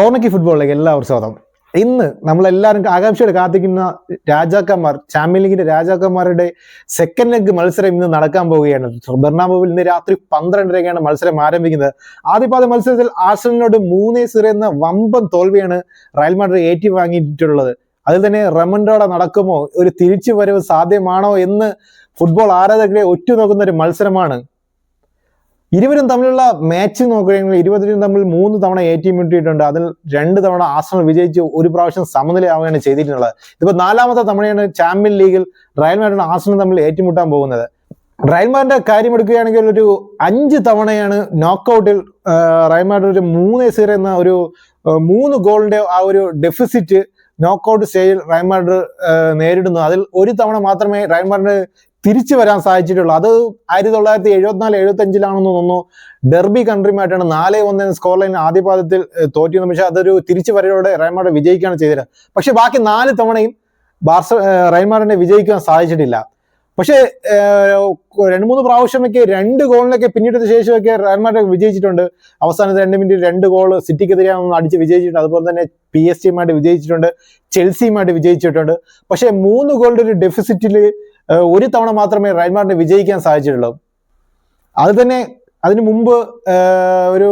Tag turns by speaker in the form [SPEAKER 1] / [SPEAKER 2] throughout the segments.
[SPEAKER 1] കോർണക്കി ഫുട്ബോളിലേക്ക് എല്ലാവർക്കും സ്വാഗതം. ഇന്ന് നമ്മളെല്ലാവരും ആകാംക്ഷയോടെ കാത്തിക്കുന്ന രാജാക്കന്മാർ ചാമ്പ്യൻ ലീഗിന്റെ രാജാക്കന്മാരുടെ സെക്കൻഡ് ലെഗ് മത്സരം ഇന്ന് നടക്കാൻ പോവുകയാണ്. ബെർണാബോവിൽ ഇന്ന് രാത്രി പന്ത്രണ്ടരയ്ക്കാണ് മത്സരം ആരംഭിക്കുന്നത്. ആദ്യപാദ മത്സരത്തിൽ ആർസനലിനോട് മൂന്നേ സീറോ എന്ന വമ്പൻ തോൽവിയാണ് റയൽ മാഡ്രിഡ് ഏറ്റി വാങ്ങിയിട്ടുള്ളത് അതിൽ തന്നെ റമൻഡോടെ നടക്കുമോ? ഒരു തിരിച്ചു വരവ് സാധ്യമാണോ എന്ന് ഫുട്ബോൾ ആരാധകരെ ഒറ്റ നോക്കുന്ന ഒരു മത്സരമാണ്. ഇരുവരും തമ്മിലുള്ള മാച്ച് നോക്കുകയാണെങ്കിൽ ഇരുവരും തമ്മിൽ മൂന്ന് തവണ ഏറ്റുമുട്ടിയിട്ടുണ്ട് അതിൽ രണ്ട് തവണ ആസ്ട്രൽ വിജയിച്ച് ഒരു പ്രാവശ്യം സമനിലയാവുകയാണ് ചെയ്തിട്ടുള്ളത്. ഇപ്പൊ നാലാമത്തെ തവണയാണ് ചാമ്പ്യൻ ലീഗിൽ റയൽ മാഡ്രിഡ് ആസ്ട്രൽ തമ്മിൽ ഏറ്റുമുട്ടാൻ പോകുന്നത്. റയൽ മാഡ്രിന്റെ കാര്യം എടുക്കുകയാണെങ്കിൽ ഒരു അഞ്ച് തവണയാണ് നോക്കൗട്ടിൽ റയൽ മാഡ്രിഡ് ഒരു മൂന്ന് സീറോ എന്ന ഒരു മൂന്ന് ഗോളിന്റെ ആ ഒരു ഡെഫിസിറ്റ് നോക്കൗട്ട് സ്റ്റേജിൽ റയൽ മാഡ്രിഡ് നേരിടുന്നു. അതിൽ ഒരു തവണ മാത്രമേ റയൽ മാഡ്രിഡ് തിരിച്ചു വരാൻ സാധിച്ചിട്ടുള്ളൂ. അത് ആയിരത്തി തൊള്ളായിരത്തി എഴുപത്തിനാല് എഴുപത്തി അഞ്ചിലാണെന്ന് തോന്നുന്നു. ഡെർബി കൺട്രിയുമായിട്ടാണ് നാല് ഒന്ന് സ്കോർ ലൈൻ ആദ്യപാദത്തിൽ തോറ്റിയെന്ന് പക്ഷേ അതൊരു തിരിച്ചു വരയോടെ റയൻമാർഡ് വിജയിക്കുകയാണ് ചെയ്തത്. പക്ഷെ ബാക്കി നാല് തവണയും ബാർസ റയൻമാർഡിനെ വിജയിക്കാൻ സാധിച്ചിട്ടില്ല. പക്ഷേ രണ്ട് മൂന്ന് പ്രാവശ്യമൊക്കെ രണ്ട് ഗോളിനൊക്കെ പിന്നീട് ശേഷമൊക്കെ റയൻമാർഡ് വിജയിച്ചിട്ടുണ്ട്. അവസാനത്തെ രണ്ട് മിനിറ്റ് രണ്ട് ഗോൾ സിറ്റിക്കെതിരെയാണെന്ന് അടിച്ച് വിജയിച്ചിട്ടുണ്ട്. അതുപോലെ തന്നെ പി എസ് ടിയുമായിട്ട് വിജയിച്ചിട്ടുണ്ട്. ചെൽസിയുമായിട്ട് വിജയിച്ചിട്ടുണ്ട്. പക്ഷേ മൂന്ന് ഗോളിന്റെ ഒരു ഡെഫിസിറ്റിൽ ഒരു തവണ മാത്രമേ റയൽ വിജയിക്കാൻ സാധിച്ചിട്ടുള്ളൂ. അത് തന്നെ അതിനു മുമ്പ് ഒരു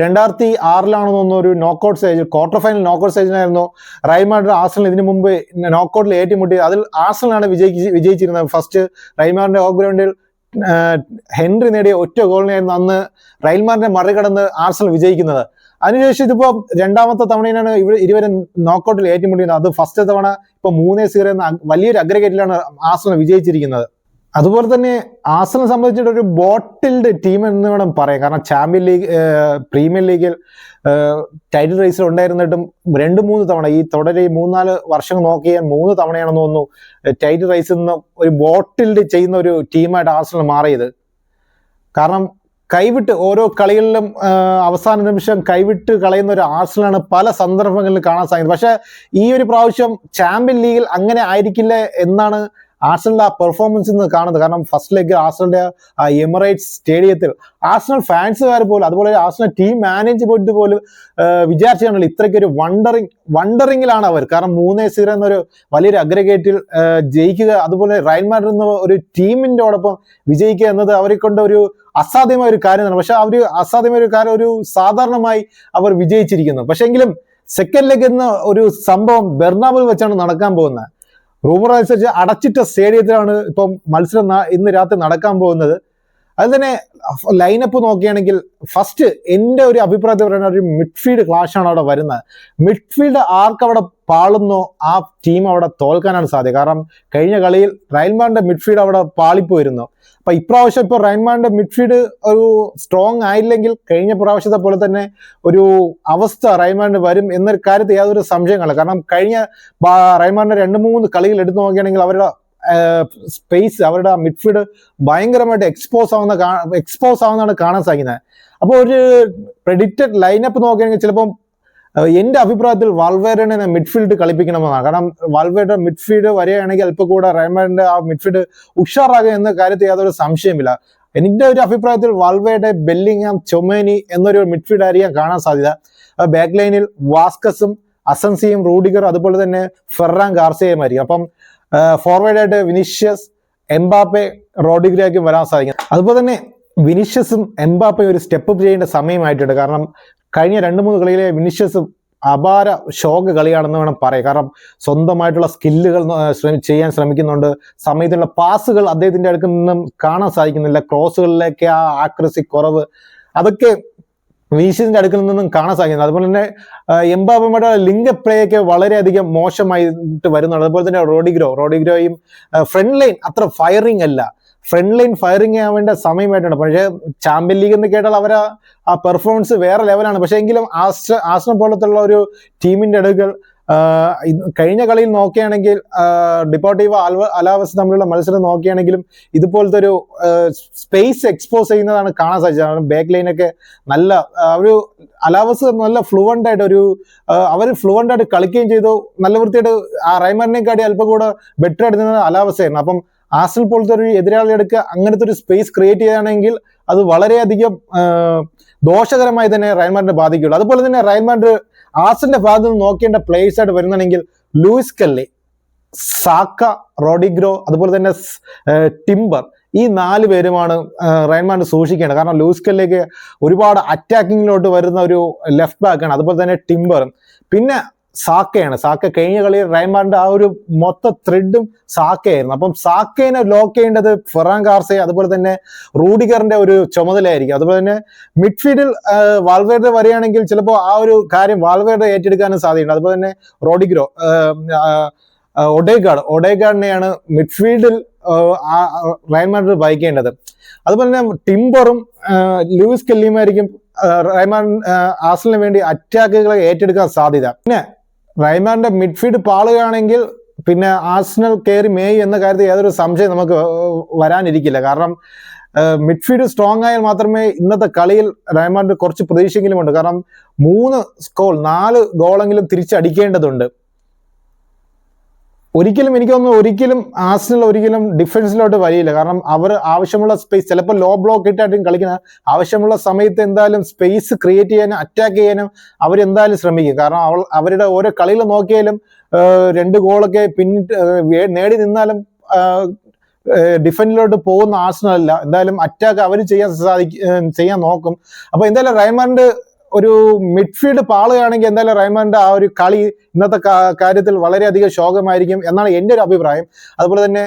[SPEAKER 1] രണ്ടായിരത്തി ആറിലാണെന്ന് തോന്നുന്നു ഒരു knockout stage quarter final knockout സ്റ്റേജിനായിരുന്നു Real Madrid ഇതിനു മുമ്പ് നോക്കൗട്ടിൽ ഏറ്റുമുട്ടി അതിൽ ആർസണലാണ് വിജയിച്ച് വിജയിച്ചിരുന്നത്. ഫസ്റ്റ് റൈമാറിന്റെ മാഡ്രിഡിന്റെ ഓഫ് ഗ്രൗണ്ടിൽ ഹെൻറി നേടിയ ഒറ്റ ഗോളിനായിരുന്നു അന്ന് റയൽ മാഡ്രിഡിനെ മറികടന്ന് ആർസണൽ വിജയിക്കുന്നത്. അതിനുശേഷം ഇതിപ്പോ രണ്ടാമത്തെ തവണയാണ് ഇവർ ഇരുവരും നോക്കൗട്ടിൽ ഏറ്റുമുട്ടിയത്. അത് ഫസ്റ്റ് തവണ ഇപ്പൊ മൂന്നേ സീറോ എന്ന വലിയൊരു അഗ്രഗേറ്റിലാണ് ആർസണൽ വിജയിച്ചിരിക്കുന്നത്. അതുപോലെ തന്നെ ആർസണൽ സംബന്ധിച്ചിട്ട് ഒരു ബോട്ടിൽഡ് ടീം എന്ന് വേണം പറയാം കാരണം ചാമ്പ്യൻ ലീഗ് പ്രീമിയർ ലീഗിൽ ടൈറ്റിൽ റേസിൽ ഉണ്ടായിരുന്നിട്ടും രണ്ട് മൂന്ന് തവണ ഈ തുടരെ മൂന്നാൽ വർഷം നോക്കിയാൽ മൂന്ന് തവണയാണെന്ന് തോന്നുന്നു ടൈറ്റിൽ റേസിൽ നിന്ന് ഒരു ബോട്ടിൽഡ് ചെയ്യുന്ന ഒരു ടീമായിട്ട് ആർസണൽ മാറിയത്. കാരണം കൈവിട്ട് ഓരോ കളികളിലും അവസാന നിമിഷം കൈവിട്ട് കളയുന്ന ഒരു ആർസലാണ് പല സന്ദർഭങ്ങളിലും കാണാൻ സാധിക്കുന്നത്. പക്ഷേ ഈ ഒരു പ്രാവശ്യം ചാമ്പ്യൻ ലീഗിൽ അങ്ങനെ ആയിരിക്കില്ല എന്നാണ് ആർസണലിന്റെ ആ പെർഫോമൻസ് എന്ന് കാണുന്നത്. കാരണം ഫസ്റ്റ് ലെഗ് ആർസണലിന്റെ എമിറേറ്റ്സ് സ്റ്റേഡിയത്തിൽ ആർസണൽ ഫാൻസുകാർ പോലും അതുപോലെ ആർസണൽ ടീം മാനേജ്മെന്റ് പോലും വിചാരിച്ചാണല്ലോ വിചാരിച്ചു കാണില്ല ഇത്രയ്ക്ക് ഒരു വണ്ടറിങ് വണ്ടറിങ്ങിലാണ് അവർ. കാരണം മൂന്നേ സീറോ എന്നൊരു വലിയൊരു അഗ്രഗേറ്റിൽ ജയിക്കുക അതുപോലെ റയൽ മാഡ്രിഡ് എന്ന ഒരു ടീമിന്റെ ഒപ്പം വിജയിക്കുക എന്നത് അവരെ കൊണ്ട് ഒരു അസാധ്യമായ ഒരു കാര്യമാണ്. പക്ഷെ അവർ അസാധ്യമായ ഒരു കാര്യം ഒരു സാധാരണമായി അവർ വിജയിച്ചിരിക്കുന്നു. പക്ഷെ എങ്കിലും സെക്കൻഡ് ലെഗ് എന്ന ഒരു സംഭവം ബെർണാബിൽ വെച്ചാണ് നടക്കാൻ പോകുന്നത്. റൂമർ അനുസരിച്ച് അടച്ചിട്ട സ്റ്റേഡിയത്തിലാണ് ഇപ്പം മത്സരം ഇന്ന് രാത്രി നടക്കാൻ പോകുന്നത്. അത് തന്നെ ലൈനപ്പ് നോക്കുകയാണെങ്കിൽ ഫസ്റ്റ് എന്റെ ഒരു അഭിപ്രായത്തിൽ പറയുന്ന ഒരു മിഡ്ഫീൽഡ് ക്ലാഷ് ആണ് അവിടെ വരുന്നത്. മിഡ്ഫീൽഡ് ആർക്ക് അവിടെ പാളുന്നോ ആ ടീം അവിടെ തോൽക്കാനാണ് സാധ്യത. കാരണം കഴിഞ്ഞ കളിയിൽ റയൽമാന്റെ മിഡ്ഫീൽഡ് അവിടെ പാളിപ്പോയിരുന്നു. അപ്പൊ ഇപ്രാവശ്യം ഇപ്പോൾ റയൽമാന്റെ മിഡ്ഫീൽഡ് ഒരു സ്ട്രോങ് ആയില്ലെങ്കിൽ കഴിഞ്ഞ പ്രാവശ്യത്തെ പോലെ തന്നെ ഒരു അവസ്ഥ റയൽമാന്റെ വരും എന്നൊരു കാര്യത്തിൽ യാതൊരു സംശയങ്ങളില്ല കാരണം കഴിഞ്ഞ റയൽമാന്റെ രണ്ട് മൂന്ന് കളികൾ എടുത്തു നോക്കുകയാണെങ്കിൽ അവരുടെ സ്പേസ് അവരുടെ മിഡ്ഫീൽഡ് ഭയങ്കരമായിട്ട് എക്സ്പോസ് ആവുന്ന എക്സ്പോസ് ആവുന്നതാണ് കാണാൻ സാധിക്കുന്നത്. അപ്പോൾ ഒരു പ്രെഡിക്റ്റഡ് ലൈനപ്പ് നോക്കുകയാണെങ്കിൽ ചിലപ്പം എന്റെ അഭിപ്രായത്തിൽ വാൾവേരനെ മിഡ്ഫീൽഡ് കളിപ്പിക്കണമെന്നാണ്. കാരണം വാൾവേരുടെ മിഡ്ഫീൽഡ് വരികയാണെങ്കിൽ അല്പം കൂടെ റയൽമാഡിന്റെ ആ മിഡ്ഫീൽഡ് ഉഷാറാകുക എന്ന കാര്യത്തിൽ യാതൊരു സംശയമില്ല എന്റെ ഒരു അഭിപ്രായത്തിൽ വാൾവേയുടെ ബെല്ലിങ്ങാം ചൊമേനി എന്നൊരു മിഡ്ഫീൽഡ് ആയിരിക്കാം കാണാൻ സാധ്യത. ബാക്ക് ലൈനിൽ വാസ്കസും അസൻസിയും റൂഡിഗർ അതുപോലെ തന്നെ ഫെറാൻ ഗാർസിയയും ആയിരിക്കും. അപ്പം ഫോർവേഡായിട്ട് വിനിഷ്യസ് എംബാപ്പെ റോഡിഗ്രയ്ക്കും വരാൻ സാധിക്കും അതുപോലെ തന്നെ വിനിഷ്യസും എംബാപ്പെ ഒരു സ്റ്റെപ്പ് ചെയ്യേണ്ട സമയമായിട്ടുണ്ട്. കാരണം കഴിഞ്ഞ രണ്ട് മൂന്ന് കളിയിലെ വിനീഷ്യസ് അപാര ഷോക്ക് കളിയാണെന്ന് വേണം പറയാം കാരണം സ്വന്തമായിട്ടുള്ള സ്കില്ലുകൾ ചെയ്യാൻ ശ്രമിക്കുന്നുണ്ട്. സമയത്തുള്ള പാസുകൾ അദ്ദേഹത്തിന്റെ അടുക്കിൽ നിന്നും കാണാൻ സാധിക്കുന്നില്ല. ക്രോസുകളിലേക്ക് ആ ആക്രസി കുറവ്. അതൊക്കെ വിനീഷ്യസിന്റെ അടുക്കിൽ നിന്നും കാണാൻ സാധിക്കുന്നത്. അതുപോലെ തന്നെ എംബാബയുടെ ലിംഗ പ്ലേ ഒക്കെ വളരെയധികം മോശമായിട്ട് വരുന്നുണ്ട്. അതുപോലെ തന്നെ റോഡിഗ്രോ റോഡിഗ്രോയും ഫ്രണ്ട് ലൈൻ അത്ര ഫയറിംഗ് അല്ല. ഫ്രണ്ട് ലൈൻ ഫയറിംഗ് ആവേണ്ട സമയമായിട്ടുണ്ട്. പക്ഷേ ചാമ്പ്യൻ ലീഗ് എന്ന് കേട്ടാൽ അവർ ആ പെർഫോമൻസ് വേറെ ലെവലാണ്. പക്ഷേ എങ്കിലും ആസ്ട്ര ആസ്ട്രം പോലത്തുള്ള ഒരു ടീമിന്റെ അടുക്കൽ കഴിഞ്ഞ കളിയിൽ നോക്കുകയാണെങ്കിൽ ഡിപ്പോർട്ടീവ് അലാവസ് തമ്മിലുള്ള മത്സരം നോക്കുകയാണെങ്കിലും ഇതുപോലത്തെ ഒരു സ്പേസ് എക്സ്പോസ് ചെയ്യുന്നതാണ് കാണാൻ സാധിച്ചത്. ബാക്ക് ലൈനൊക്കെ നല്ല ഒരു അലാവസ് നല്ല ഫ്ലുവന്റ് ആയിട്ട് ഒരു അവർ ഫ്ലുവന്റ് ആയിട്ട് കളിക്കുകയും ചെയ്തു. നല്ല വൃത്തിയായിട്ട് ആ റൈമറിനെക്കാട്ടി അല്പം കൂടെ ബെറ്റർ ആയിട്ട് നിന്നത് അലാവസയായിരുന്നു അപ്പം ആസ്റ്റൽ പോലത്തെ ഒരു എതിരാളി എടുക്കുക അങ്ങനത്തെ ഒരു സ്പേസ് ക്രിയേറ്റ് ചെയ്യുകയാണെങ്കിൽ അത് വളരെയധികം ദോഷകരമായി തന്നെ മാഡ്രിഡ് ബാധിക്കുള്ളൂ അതുപോലെ തന്നെ റയൽ മാഡ്രിഡ് ആസിന്റെ ഭാഗത്ത് നിന്ന് നോക്കേണ്ട പ്ലേയേഴ്സ് ആയിട്ട് വരുന്നുണ്ടെങ്കിൽ ലൂയിസ് കല്ലി സാക്ക റോഡിഗ്രോ അതുപോലെ തന്നെ ടിംബർ ഈ നാല് പേരുമാണ് റയൻമാൻഡ് സൂക്ഷിക്കേണ്ടത്. കാരണം ലൂയിസ് കല്ലേക്ക് ഒരുപാട് അറ്റാക്കിങ്ങിലോട്ട് വരുന്ന ഒരു ലെഫ്റ്റ് ബാക്കാണ് അതുപോലെ തന്നെ ടിംബറും. പിന്നെ സാക്കയാണ്. സാക്ക കഴിഞ്ഞ കളിയിൽ റൈമാറിന്റെ ആ ഒരു മൊത്ത ത്രെഡും സാക്കയായിരുന്നു. അപ്പം സാക്കേനെ ലോക്ക് ചെയ്യേണ്ടത് ഫെറാൻ കാർസെ അതുപോലെ തന്നെ റൂഡിഗറിന്റെ ഒരു ചുമതലയായിരിക്കും. അതുപോലെ തന്നെ മിഡ്ഫീൽഡിൽ വാൾവേർഡ് വരികയാണെങ്കിൽ ചിലപ്പോൾ ആ ഒരു കാര്യം വാൾവേർഡ് ഏറ്റെടുക്കാനും സാധ്യത അതുപോലെ തന്നെ റോഡിഗ്രോ ഒഡേഗാഡ് ഒഡേഗാഡിനെയാണ് മിഡ്ഫീൽഡിൽ മാഡ്രിഡ് വഹിക്കേണ്ടത് അതുപോലെ തന്നെ ടിംബറും ലൂയിസ് കെല്ലിയുമായിരിക്കും റൈമാൻ ആസലിന് വേണ്ടി അറ്റാക്കുകളെ ഏറ്റെടുക്കാൻ സാധ്യത. പിന്നെ റൈമാന്റെ മിഡ്ഫീൽഡ് പാളുകയാണെങ്കിൽ പിന്നെ ആസ്നൽ കയറി മേയ് എന്ന കാര്യത്തിൽ യാതൊരു സംശയം നമുക്ക് വരാനിരിക്കില്ല. കാരണം മിഡ്ഫീൽഡ് സ്ട്രോങ് ആയാൽ മാത്രമേ ഇന്നത്തെ കളിയിൽ റൈമാന്റെ കുറച്ച് പ്രതീക്ഷയെങ്കിലും ഉണ്ട്. കാരണം മൂന്ന് സ്കോൾ നാല് ഗോളെങ്കിലും തിരിച്ചടിക്കേണ്ടതുണ്ട്. ഒരിക്കലും എനിക്ക് തോന്നുന്നു ഒരിക്കലും ആസിനൽ ഒരിക്കലും ഡിഫൻസിലോട്ട് വരിയില്ല. കാരണം അവർ ആവശ്യമുള്ള സ്പേസ് ചിലപ്പോൾ ലോ ബ്ലോക്ക് ഇട്ടായിട്ടും കളിക്കുന്ന ആവശ്യമുള്ള സമയത്ത് എന്തായാലും സ്പേസ് ക്രിയേറ്റ് ചെയ്യാനും അറ്റാക്ക് ചെയ്യാനും അവരെന്തായാലും ശ്രമിക്കും. കാരണം അവൾ അവരുടെ ഓരോ കളിയിൽ നോക്കിയാലും രണ്ട് ഗോളൊക്കെ പിന്നിട്ട് നേടി നിന്നാലും ഡിഫൻഡിലോട്ട് പോകുന്ന ആർസണലല്ല എന്തായാലും അറ്റാക്ക് അവർ ചെയ്യാൻ സാധിക്കും ചെയ്യാൻ നോക്കും. അപ്പൊ എന്തായാലും റൈമാൻഡ് ഒരു മിഡ്ഫീൽഡ് പാളുകയാണെങ്കിൽ എന്തായാലും റഹ്മാന്റെ ആ ഒരു കളി ഇന്നത്തെ കാര്യത്തിൽ വളരെയധികം ശോകമായിരിക്കും എന്നാണ് എന്റെ ഒരു അഭിപ്രായം. അതുപോലെ തന്നെ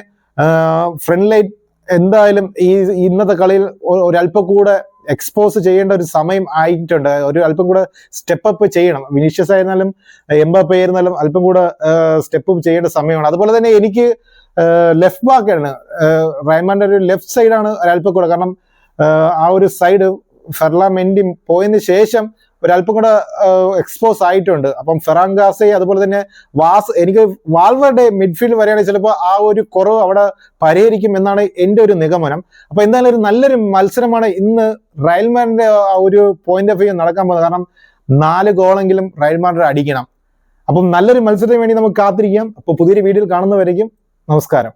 [SPEAKER 1] ഫ്രണ്ട് ലൈറ്റ് എന്തായാലും ഈ ഇന്നത്തെ കളിയിൽ ഒരല്പം കൂടെ എക്സ്പോസ് ചെയ്യേണ്ട ഒരു സമയം ആയിട്ടുണ്ട്. ഒരു അല്പം കൂടെ സ്റ്റെപ്പ് അപ്പ് ചെയ്യണം. വിനീഷ്യസ് ആയിരുന്നാലും എംബാപ്പ ആയിരുന്നാലും അല്പം കൂടെ സ്റ്റെപ്പ് അപ്പ് ചെയ്യേണ്ട സമയമാണ്. അതുപോലെ തന്നെ എനിക്ക് ലെഫ്റ്റ് ബാക്കാണ് റൈമാന്റെ ഒരു ലെഫ്റ്റ് സൈഡാണ് ഒരല്പം കൂടെ. കാരണം ആ ഒരു സൈഡ് ഫെർലാമെന്റി പോയതിന് ശേഷം ഒരല്പം കൂടെ എക്സ്പോസ് ആയിട്ടുണ്ട്. അപ്പം ഫെറാങ്കാസെ അതുപോലെ തന്നെ വാസ് എനിക്ക് വാൾവറുടെ മിഡ്ഫീൽഡ് വരെയാണ് ചിലപ്പോൾ ആ ഒരു കുറവ് അവിടെ പരിഹരിക്കും എന്നാണ് എന്റെ ഒരു നിഗമനം. അപ്പൊ എന്തായാലും ഒരു നല്ലൊരു മത്സരമാണ് ഇന്ന് റയൽമാന്റെ ഒരു പോയിന്റ് ഓഫ് വ്യൂ നടക്കാൻ പോകുന്നത്. കാരണം നാല് ഗോളെങ്കിലും റയൽമാൻഡ് അടിക്കണം. അപ്പം നല്ലൊരു മത്സരത്തിന് വേണ്ടി നമുക്ക് കാത്തിരിക്കാം. അപ്പോൾ പുതിയൊരു വീഡിയോയിൽ കാണുന്നവരേക്കും നമസ്കാരം.